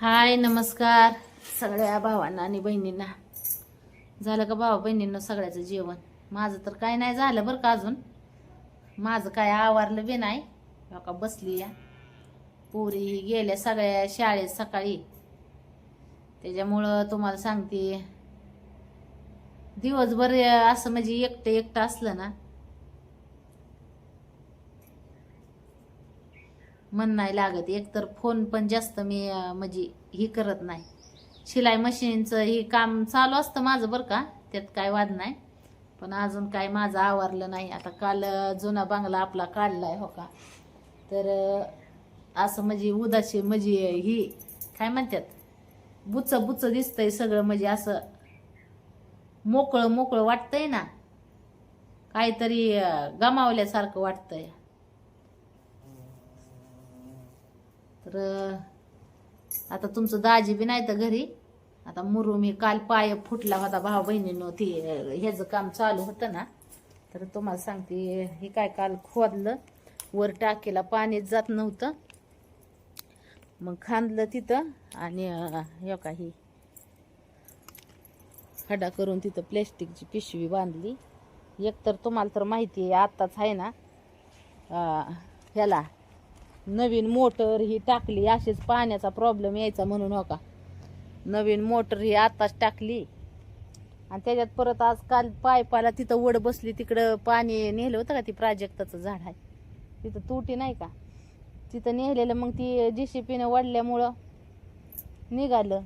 हाय नमस्कार. सगळ्या भावांना आणि बहिणींना. झालं का भावा बहिणींना सगळ्याचं जेवण? माझं तर काय नाही झालं बरं का अजून. माझं काय आवारलं बी नाही. हो का बसली या. पोरी गेल्या सगळ्या शाळेत सकाळी. त्याच्यामुळं तुम्हाला सांगते दिवसभर असं म्हणजे एकटं एकटं असलं ना मन नाही लागत. एकतर फोन पण जास्त मी म्हणजे ही करत नाही. शिलाई मशीनचं हे काम चालू असतं माझं बरं का त्यात काय वाद नाही. पण अजून काय माझं आवरलं नाही. आता काल जुना बांगला आपला काढला आहे हो का. तर असं म्हणजे उदाशी म्हणजे ही काय म्हणतात बुच बुच दिसतंय सगळं म्हणजे असं. मोकळं मोकळं वाटतंय ना. काहीतरी गमावल्यासारखं वाटतंय. तर आता तुमचं दाजी बी नाही तर घरी. आता मुरुम हे काल पाय फुटला होता भाऊ बहिणीनं ती ह्याचं काम चालू होतं ना. तर तुम्हाला सांगते हे काय काल खोदलं वर टाकीला पाणीच जात नव्हतं. मग खांदलं तिथं आणि हे काही खडा करून तिथं प्लॅस्टिकची पिशवी बांधली. एकतर तुम्हाला तर माहिती आहे आत्ताच आहे ना ह्याला नवीन मोटर ही टाकली अशीच पाण्याचा प्रॉब्लेम यायचा म्हणून हो का? नवीन मोटर ही आत्ताच टाकली. आणि त्याच्यात परत आज काल पायपाला तिथं वड बसली तिकडं पाणी नेलं होतं का ती प्राजक्ताचं झाड आहे? तिथं तुटी नाही का? तिथं नेलेलं मग ती जीसीपीनं वाढल्यामुळं निघालं.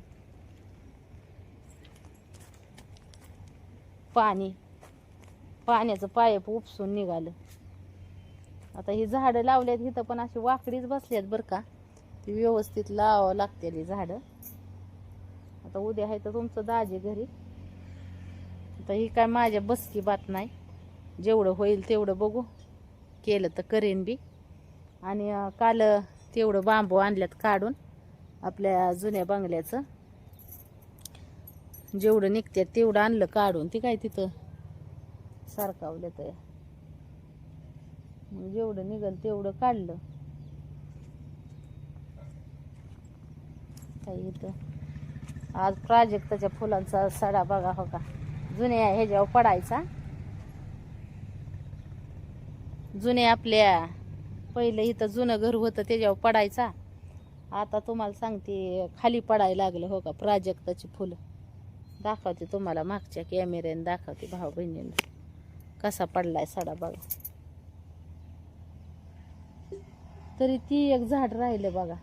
पाणी. पाण्याचं पायप उपसून निघालं. आता ही झाडं लावल्यात इथं पण अशी वाकडीच बसल्यात बरं का. ती व्यवस्थित लावावं लागते झाडं. आता उद्या आहे तर तुमचं दाजी घरी. आता ही काय माझ्या बसकी बात नाही. जेवढं होईल तेवढं बघू. केलं तर करेन बी. आणि काल तेवढं बांबू आणल्यात काढून आपल्या जुन्या बंगल्याचं. जेवढं निघत्यात तेवढं आणलं काढून. ते काय तिथं सारखावलं तर मग जेवढं निघल तेवढं काढलं. काही इथं? आज प्राजक्ताच्या फुलांचा सडा बघा हो का? जुन्या ह्याच्यावर पडायचा. जुने आपल्या पहिलं इथं जुनं घर होतं त्याच्यावर पडायचा. आता तुम्हाला सांगते खाली पडायला लागलं हो का प्राजक्ताची फुलं. दाखवते तुम्हाला मागच्या कॅमेऱ्याने दाखवते भाऊ बहिणींना. कसा पडलाय सडा बघा. तरी ती एक झाड राहिलं बघा.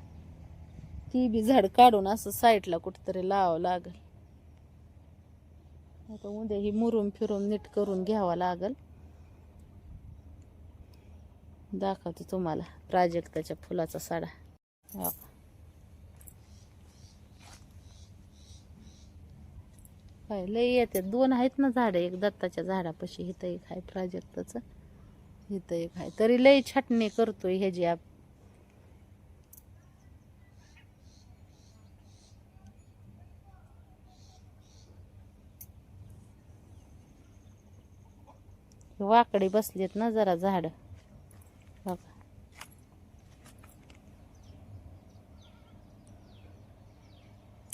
ती बी झाड काढून असं साईडला कुठतरी लावावं लागल. आता उद्या ही मुरून फिरून नीट करून घ्यावा लागल. दाखवते तुम्हाला प्राजक्ताच्या फुलाचा साडा. हो. काय लय येते. दोन आहेत ना झाडं एक दत्ताच्या झाडापाशी इथं एक आहे प्राजक्ताचं इथं एक आहे. तरी लय छाटणी करतोय ह्याची आप वाकडे बसलेत ना जरा झाड.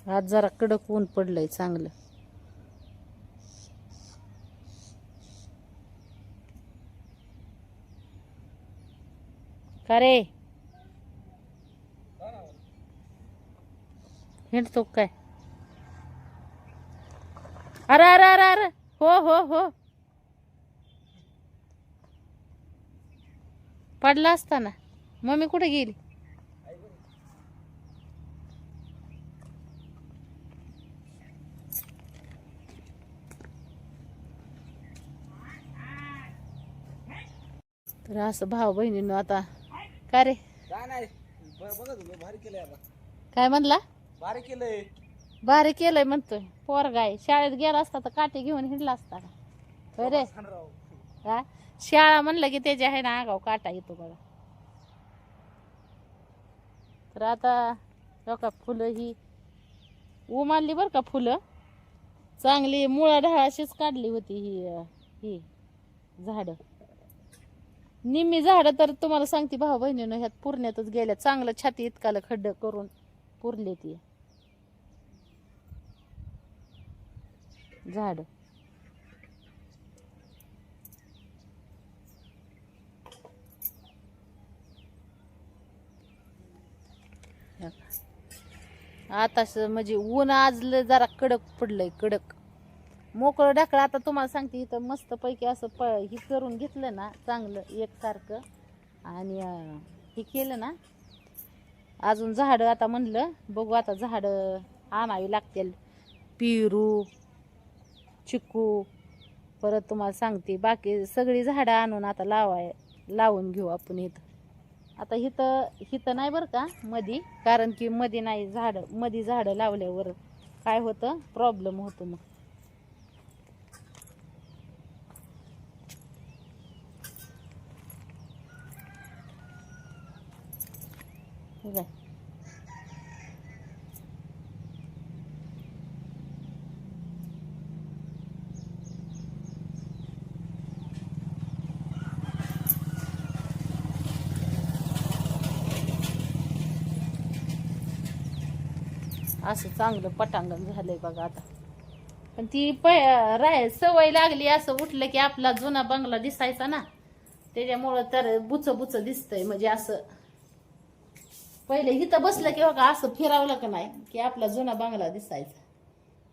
आज जरा कडक ऊन पडलंय चांगलं. का रे? हिंडतो काय? अरे अरे अरे अरे. हो हो हो. पडला असताना. मम्मी कुठे गेली? तर असं भाऊ बहिणीनं आता काय रे? काय म्हणला? भारी केलंय. भारी केलंय म्हणतोय. पोरगा आहे. शाळेत गेला असता तर काठी घेऊन हिंडला असता. का रे? हा? शाळा म्हणलं की त्याच्या आहे ना गाव काटा येतो बघा. तर आता बघा फुलं ही उमारली बरं का फुलं. चांगली मुळा ढाळाशीच काढली होती ही ही झाडं. निम्मी झाडं तर तुम्हाला सांगते भाऊ बहिणीनं ह्यात पुरण्यातच गेल्या. चांगलं छाती इतकाला खड्ड करून पुरली ती. झाडं. आता म्हणजे ऊन आज जरा कडक पडलंय कडक. मोकळं ढाकळं. आता तुम्हाला सांगते इथं मस्त पैकी असं प हे करून घेतलं ना चांगलं एकसारखं. आणि हे केलं ना अजून झाडं आता म्हणलं बघू आता झाडं आणावी लागतील. पेरू चिकू परत तुम्हाला सांगते बाकी सगळी झाडं आणून आता लावाय लावून घेऊ आपण इथं. आता इथं इथं नाही बरं का मधी कारण की मधी नाही झाडं मधी झाडं लावल्यावर काय होतं? प्रॉब्लेम होतो मग. ठीक आहे असं चांगलं पटांगण झालंय बघा आता. पण ती प राय सवय लागली असं उठलं की आपला जुना बंगला दिसायचा ना. त्याच्यामुळं तर बुच बुच दिसतंय म्हणजे असं. पहिले इथं बसलं की बघा असं फिरावलं का नाही की आपला जुना बंगला दिसायचा.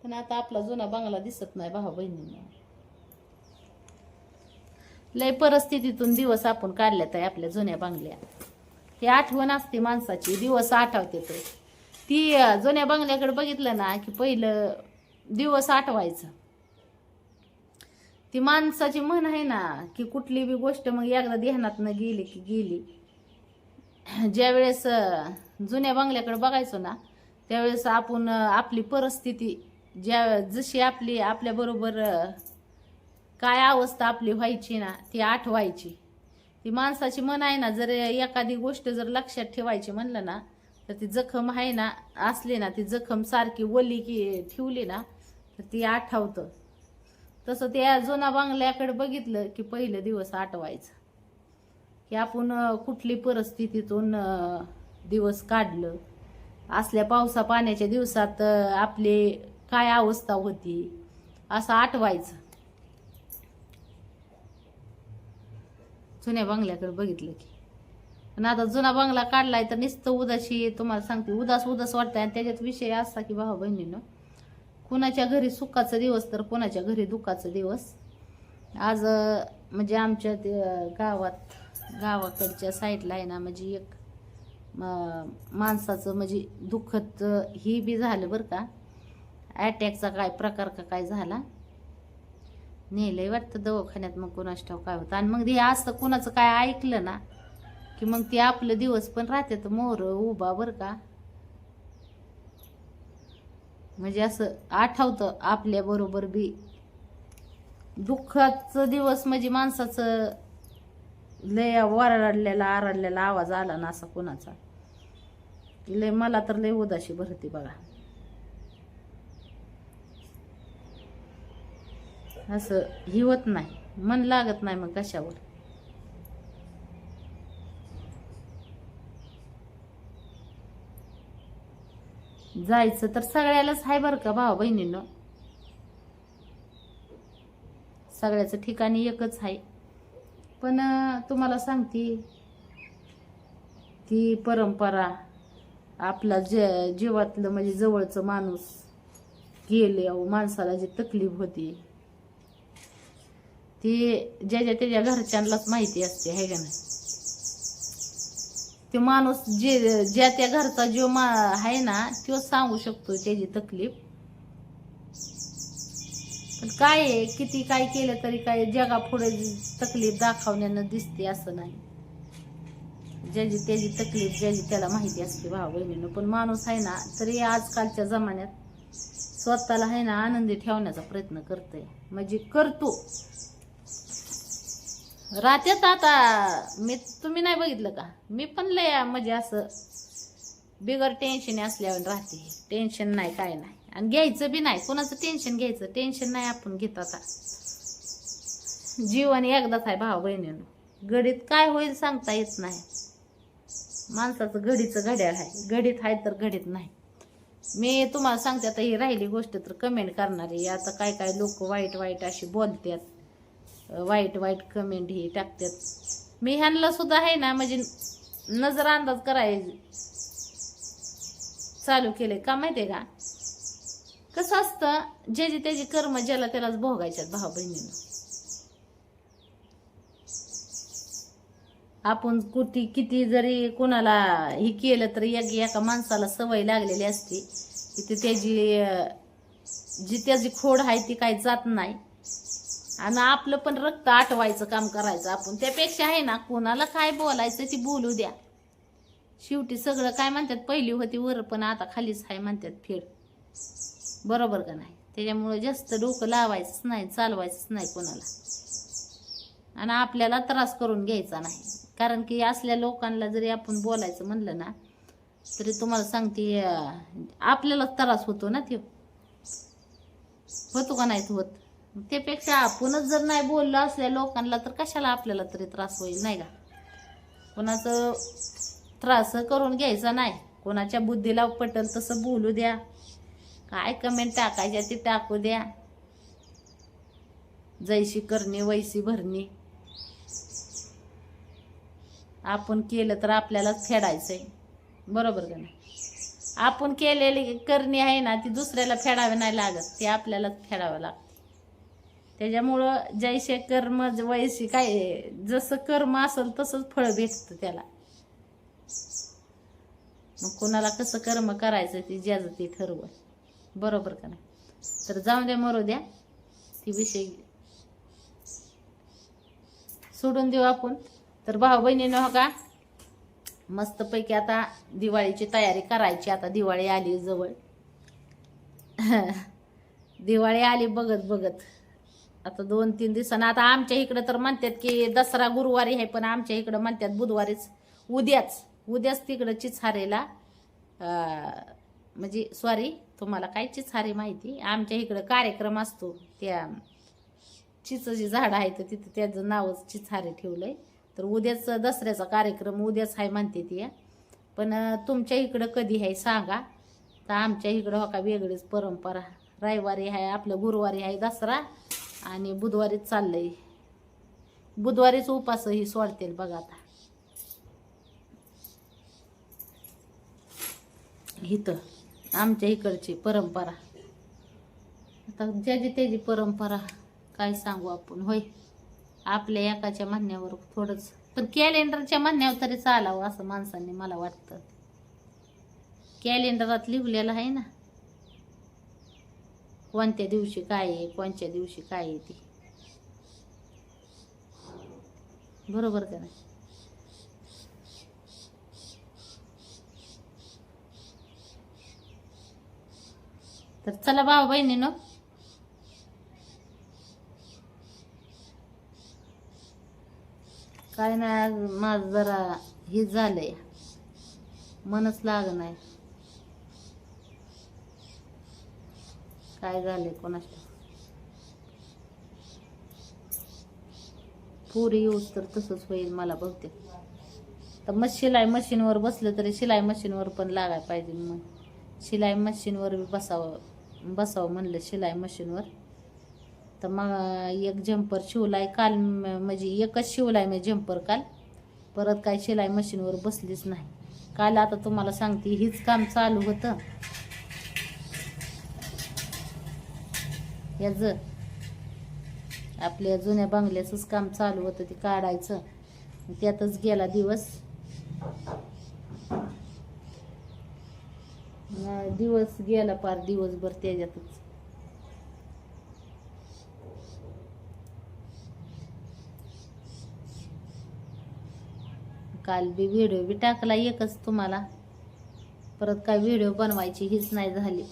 पण आता आपला जुना बंगला दिसत नाही भाऊ बहिणींना. लय परिस्थितीतून दिवस आपण काढल्यात आहे आपल्या जुन्या बंगल्या ही आठवण असते माणसाची दिवस आठवते तर ती जुन्या बंगल्याकडे बघितलं ना की पहिलं दिवस आठवायचं. ती माणसाची म्हण आहे ना की कुठली बी गोष्ट मग एकदा ध्यानात न गेली की गेली. ज्यावेळेस वेळेस जुन्या बंगल्याकडे बघायचो ना त्यावेळेस आपण आपली परिस्थिती ज्या जशी आपली आपल्याबरोबर काय अवस्था आपली व्हायची ना ती आठवायची. ती माणसाची मन आहे ना जर एखादी गोष्ट जर लक्षात ठेवायची म्हणलं ना तर ती जखम आहे ना असली ना ती जखम सारखी वली की ठेवली ना तर ती आठवतं. तसं त्या जुना बांगल्याकडे बघितलं की पहिलं दिवस आठवायचं. की आपण कुठली परिस्थितीतून दिवस काढलं. असल्या पावसा पाण्याच्या दिवसात आपली काय अवस्था होती असं आठवायचं. जुन्या बांगल्याकडे बघितलं की. आणि आता जुना बंगला काढलाय तर नुसतं उदाशी तुम्हाला सांगते उदास उदास वाटतंय. आणि त्याच्यात विषय असा की भाऊ बहिणीनं कुणाच्या घरी सुखाचा दिवस तर कुणाच्या घरी दुःखाचा दिवस. आज म्हणजे आमच्या ते, गावात गावाकडच्या साईडला आहे ना म्हणजे एक माणसाचं म्हणजे दुःखत ही बी झालं बरं का. ॲटॅकचा काय प्रकार का काय झाला. नेलंय वाटतं दवाखान्यात मग कोणाच ठाव काय होतं. आणि मग हे असं कोणाचं काय ऐकलं ना की मग ते आपलं दिवस पण राहतात. मोर उभा बरं का? म्हणजे असं आठवतं आपल्या बरोबर बी. दुःखाचं दिवस म्हणजे माणसाचं लय वरडलेला आरडलेला आवाज आला ना असा कोणाचा. लय मला तर लय उदाशी भरती बघा. असं हिवत नाही. मन लागत नाही मग कशावर? जायचं तर सगळ्यालाच आहे बरं का भाऊ बहिणीनं? सगळ्याचं ठिकाणी एकच आहे पण तुम्हाला सांगते ती परंपरा आपला ज जीवातलं म्हणजे जवळचं माणूस गेले अहो माणसाला जी तकलीफ होती ती ज्याच्या त्याच्या घरच्यांनाच माहिती असते आहे का नाही? ते माणूस जे ज्या त्या घरचा जो मा आहे ना तो सांगू शकतो त्याची तकलीफ. पण काय आहे किती काय केलं तरी काय जगापुढे तकलीफ दाखवण्यानं दिसते असं नाही. ज्याची त्याची तकलीफ ज्याची त्याला माहिती असते भाऊ बहिणीनं. पण माणूस आहे ना तरी आजकालच्या जमान्यात स्वतःला आहे ना आनंदी ठेवण्याचा प्रयत्न करतोय. म्हणजे करतो. राहतेच आता मी तुम्ही नाही बघितलं का? मी पण लय म्हणजे असं बिगर टेन्शन असल्यावर राहते. टेन्शन नाही काय नाही. आणि घ्यायचं बी नाही. कोणाचं टेन्शन घ्यायचं? टेन्शन नाही आपण घेत आता. जीवन एकदाच आहे भाऊ बहिणीनं. घडीत काय होईल सांगता येत नाही. माणसाचं घडीचं घड्याळ आहे. घडीत आहे तर घडीत नाही. मी तुम्हाला सांगते आता ही राहिली गोष्ट तर कमेंट करणारी. आता काय काय लोक वाईट वाईट अशी बोलतात. वाईट वाईट कमेंट ही टाकतात. मी ह्यांना सुद्धा आहे ना म्हणजे नजर अंदाज कराय चालू केले का माहितीये का? कसं असतं जे जे त्याची कर्म ज्याला त्यालाच भोगायच्यात भाऊ बहिणीनं आपण कुठे किती जरी कोणाला हे केलं तरी एक एका माणसाला सवय लागलेली असते. की ती त्याची जी त्याची खोड आहे ती काही जात नाही. आणि आपलं पण रक्त आटवायचं काम करायचं आपण. त्यापेक्षा आहे ना कोणाला काय बोलायचं ती बोलू द्या. शेवटी सगळं काय म्हणतात पहिली होती वर पण आता खालीच आहे म्हणतात फेड. बरोबर का नाही? त्याच्यामुळं जास्त डोकं लावायचंच नाही चालवायचंच नाही कोणाला. आणि आपल्याला त्रास करून घ्यायचा नाही. कारण की असल्या लोकांना जरी आपण बोलायचं म्हणलं ना तरी तुम्हाला सांगते आपल्यालाच त्रास होतो ना ते होतो का नाही होत? त्यापेक्षा आपणच जर नाही बोललो असल्या लोकांना तर कशाला आपल्याला तरी त्रास होईल नाही का? कोणाचं त्रास करून घ्यायचा नाही. कोणाच्या बुद्धीला पटल तसं बोलू द्या. काय कमेंट टाकायच्या ते टाकू द्या. जैशी करणे वैशी भरणे. आपण केलं तर आपल्यालाच आहे बरोबर का नाही? आपण केलेली करणी आहे ना ती दुसऱ्याला फेडावे नाही लागत. ते आपल्यालाच फेडावं लागतं. त्याच्यामुळं जैसे कर्म वैशी काय जसं कर्म असेल तसंच फळ भेटतं त्याला. मग कोणाला कसं कर्म करायचं ती ज्याचं ते ठरव. बरोबर का नाही? तर जाऊन द्या मरू द्या. ती विषय सोडून देऊ आपण. तर भाऊ बहिणीनं हो का मस्तपैकी आता दिवाळीची तयारी करायची. आता दिवाळी आली जवळ. दिवाळी आली बघत बघत. आता दोन तीन दिवसानं. आता आमच्या इकडं तर म्हणतात की दसरा गुरुवारी आहे पण आमच्या इकडं म्हणतात बुधवारीच. उद्याच. उद्याच तिकडं चिचहारेला म्हणजे सॉरी तुम्हाला काय चिचहारे माहिती? आमच्या इकडं कार्यक्रम असतो. त्या चिचं जे झाड आहे तर तिथं त्याचं नावच चिचहारे ठेवलंय. तर उद्याच दसऱ्याचा कार्यक्रम उद्याच आहे म्हणते ती. पण तुमच्या इकडं कधी आहे सांगा. तर आमच्या इकडं हो का वेगळीच परंपरा. रविवारी आहे आपलं गुरुवारी आहे दसरा. आणि बुधवारीच चाललंय. बुधवारीच उपासही सोडतील बघा आता. इथं आमच्या इकडची परंपरा. आता ज्याची त्याची परंपरा काय सांगू आपण होय. आपल्या एकाच्या म्हणण्यावर थोडंच पण कॅलेंडरच्या म्हणण्यावर तरी चालावं असं माणसांनी मला वाटतं. कॅलेंडरात लिहिलेलं आहे ना कोणत्या दिवशी काय आहे कोणत्या दिवशी काय आहे ती. बरोबर का नाही? तर चला भाऊ बहिणीनं. काय नाही आज माझं जरा हे झालंय. मनच लाग नाही. काय झाले कोणाच्या? पुरी येऊस तर तसंच होईल मला बहुतेक. तर मग शिलाई मशीनवर बसलं तरी शिलाई मशीनवर पण लागायला पाहिजे मग. शिलाई मशीनवर बी बसावं बसावं म्हणलं शिलाई मशीनवर तर मग एक जम्पर शिवलाय काल म्हणजे एकच शिवलाय मी जम्पर काल. परत काय शिलाई मशीनवर बसलीच नाही. काल आता तुम्हाला सांगते हीच काम चालू होतं. याच आपल्या जुन्या बंगल्याचंच काम चालू होतं ते काढायचं. त्यातच गेला दिवस. दिवस गेला पार दिवसभर त्याच्यातच. काल बी व्हिडिओ बी टाकला एकच तुम्हाला. परत काय व्हिडिओ बनवायची हीच नाही झाली.